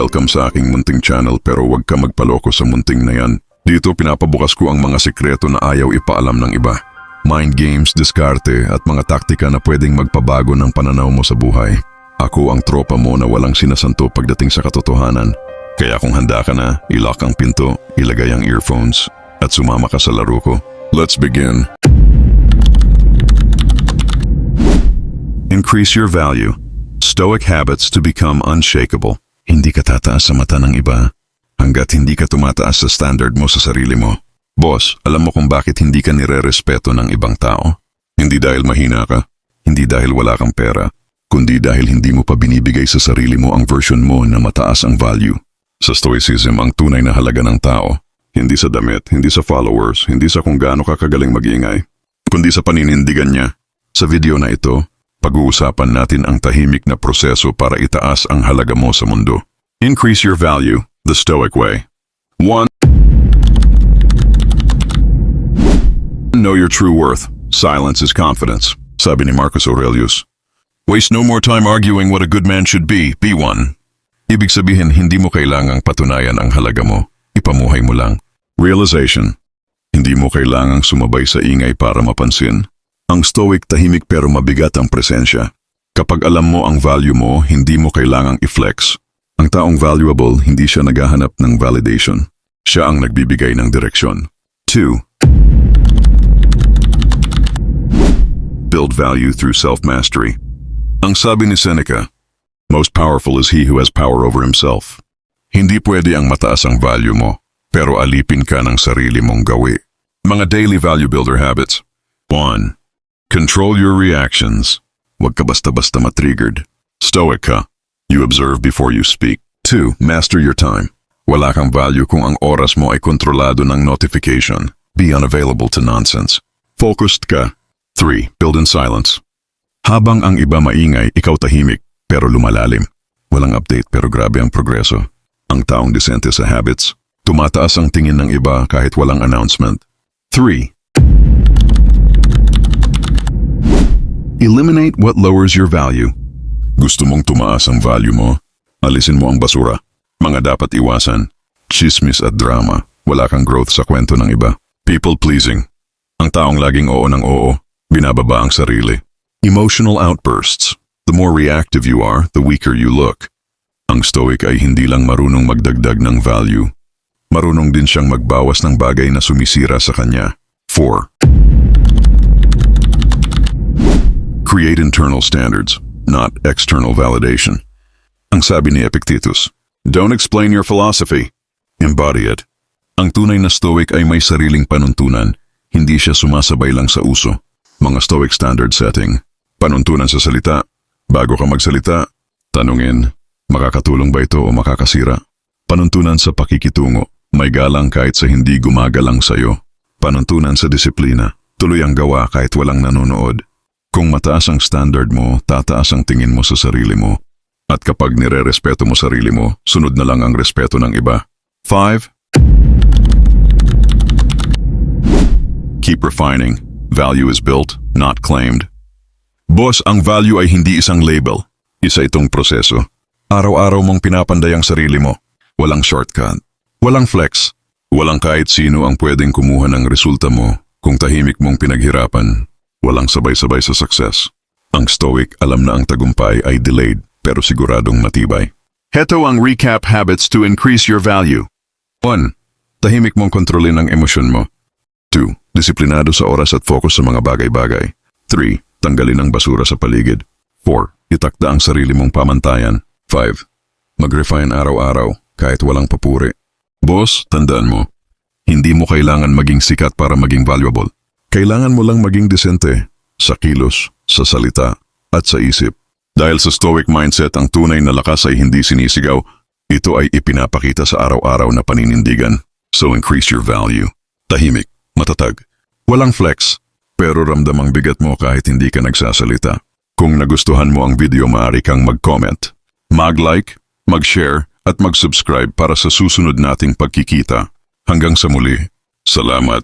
Welcome sa aking munting channel pero huwag ka magpaloko sa munting na yan. Dito pinapabukas ko ang mga sikreto na ayaw ipaalam ng iba. Mind games, diskarte at mga taktika na pwedeng magpabago ng pananaw mo sa buhay. Ako ang tropa mo na walang sinasanto pagdating sa katotohanan. Kaya kung handa ka na, ilock ang pinto, ilagay ang earphones, at sumama ka sa laro ko. Let's begin. Increase your value. Stoic habits to become unshakable. Hindi ka tataas sa mata ng iba hanggat hindi ka tumataas sa standard mo sa sarili mo. Boss, alam mo kung bakit hindi ka nire-respeto ng ibang tao? Hindi dahil mahina ka, hindi dahil wala kang pera, kundi dahil hindi mo pa binibigay sa sarili mo ang version mo na mataas ang value. Sa Stoicism, ang tunay na halaga ng tao, hindi sa damit, hindi sa followers, hindi sa kung gaano ka kagaling mag-ingay, kundi sa paninindigan niya. Sa video na ito, pag-uusapan natin ang tahimik na proseso para itaas ang halaga mo sa mundo. Increase your value the Stoic way. 1. Know your true worth. Silence is confidence. Sabi ni Marcus Aurelius. Waste no more time arguing what a good man should be. Be one. Ibig sabihin, hindi mo kailangang patunayan ang halaga mo. Ipamuhay mo lang. Realization. Hindi mo kailangang sumabay sa ingay para mapansin. Ang stoic tahimik pero mabigat ang presensya. Kapag alam mo ang value mo, hindi mo kailangang i-flex. Ang taong valuable, hindi siya naghahanap ng validation. Siya ang nagbibigay ng direksyon. 2. Build value through self-mastery. Ang sabi ni Seneca, Most powerful is he who has power over himself. Hindi pwede ang mataas ang value mo, pero alipin ka ng sarili mong gawi. Mga daily value builder habits. 1. Control your reactions. Huwag ka basta-basta matriggered. Stoic ka. You observe before you speak. 2. Master your time. Wala kang value kung ang oras mo ay kontrolado ng notification. Be unavailable to nonsense. Focused ka. 3. Build in silence. Habang ang iba maingay, ikaw tahimik, pero lumalalim. Walang update pero grabe ang progreso. Ang taong disente sa habits, tumataas ang tingin ng iba kahit walang announcement. 3. Eliminate what lowers your value. Gusto mong tumaas ang value mo? Alisin mo ang basura. Mga dapat iwasan. Chismis at drama. Wala kang growth sa kwento ng iba. People pleasing. Ang taong laging oo ng oo, binababa ang sarili. Emotional outbursts. The more reactive you are, the weaker you look. Ang stoic ay hindi lang marunong magdagdag ng value. Marunong din siyang magbawas ng bagay na sumisira sa kanya. 4. Create internal standards, not external validation. Ang sabi ni Epictetus, Don't explain your philosophy, embody it. Ang tunay na stoic ay may sariling panuntunan, hindi siya sumasabay lang sa uso. Mga stoic standard setting, panuntunan sa salita, bago ka magsalita, tanungin, makakatulong ba ito o makakasira? Panuntunan sa pakikitungo, may galang kahit sa hindi gumagalang sa'yo. Panuntunan sa disiplina, tuloy ang gawa kahit walang nanonood. Kung mataas ang standard mo, tataas ang tingin mo sa sarili mo. At kapag nire-respeto mo sarili mo, sunod na lang ang respeto ng iba. 5. Keep refining. Value is built, not claimed. Boss, ang value ay hindi isang label. Isa itong proseso. Araw-araw mong pinapanday ang sarili mo. Walang shortcut. Walang flex. Walang kahit sino ang pwedeng kumuha ng resulta mo kung tahimik mong pinaghirapan. Walang sabay-sabay sa success. Ang stoic alam na ang tagumpay ay delayed pero siguradong matibay. Heto ang recap habits to increase your value. 1. Tahimik mong kontrolin ang emosyon mo. 2. Disiplinado sa oras at focus sa mga bagay-bagay. 3. Tanggalin ang basura sa paligid. 4. Itakda ang sarili mong pamantayan. 5. Mag-refine araw-araw kahit walang papuri. Boss, tandaan mo, hindi mo kailangan maging sikat para maging valuable. Kailangan mo lang maging desente sa kilos, sa salita, at sa isip. Dahil sa stoic mindset, ang tunay na lakas ay hindi sinisigaw, ito ay ipinapakita sa araw-araw na paninindigan. So increase your value. Tahimik, matatag. Walang flex, pero ramdamang bigat mo kahit hindi ka nagsasalita. Kung nagustuhan mo ang video, maaari kang mag-comment, mag-like, mag-share, at mag-subscribe para sa susunod nating pagkikita. Hanggang sa muli, salamat.